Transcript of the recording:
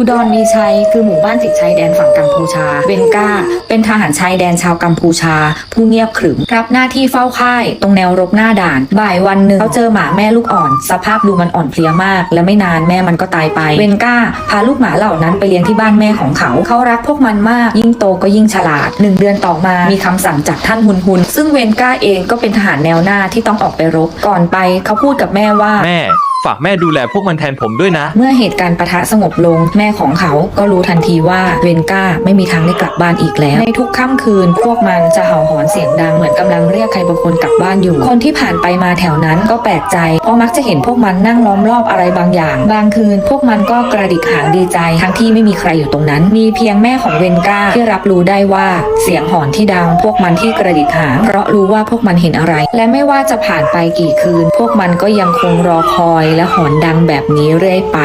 อุดรมีชัยคือหมู่บ้านติดชายแดนฝั่งกัมพูชา เวนก้า เป็นทหารชายแดนชาวกัมพูชา ผู้เงียบขรึมรับหน้าที่เฝ้าค่าย ตรงแนวรบหน้าด่าน บ่ายวันหนึ่งเขาเจอหมาแม่ลูกอ่อน สภาพดูมันอ่อนเพลียมาก และไม่นานแม่มันก็ตายไป เวนก้า พาลูกหมาเหล่านั้นไปเลี้ยงที่บ้านแม่ของเขา เขารักพวกมันมาก ยิ่งโตก็ยิ่งฉลาดหนึ่งเดือนต่อมามีคำสั่งจากท่านฮุนฮุนซึ่งเวนก้าเองก็เป็นทหารแนวหน้าที่ต้องออกไปรบก่อนไป เขาพูดกับแม่ว่าแม่ ฝากแม่ดูแลพวกมันแทนผมด้วยนะ เมื่อเหตุการณ์ปะทะสงบลง แม่ของเขาก็รู้ทันทีว่าเวนก้าไม่มีทางได้กลับบ้านอีกแล้ว ในทุกค่ำคืน พวกมันจะเห่าหอนเสียงดังเหมือนกำลังเรียกใครบางคนกลับบ้านอยู่ คนที่ผ่านไปมาแถวนั้นก็แปลกใจ เพราะมักจะเห็นพวกมันนั่งล้อมรอบอะไรบางอย่าง บางคืน พวกมันก็กระดิกหางดีใจ ทั้งที่ไม่มีใครอยู่ตรงนั้น มีเพียงแม่ของเวนก้าที่รับรู้ได้ว่าเสียงหอนที่ดัง พวกมันที่กระดิกหางเพราะรู้ว่าพวกมันเห็นอะไร และไม่ว่าจะผ่านไปกี่คืน พวกมันก็ยังคงรอคอยและหอนดังแบบนี้เรื่อยไป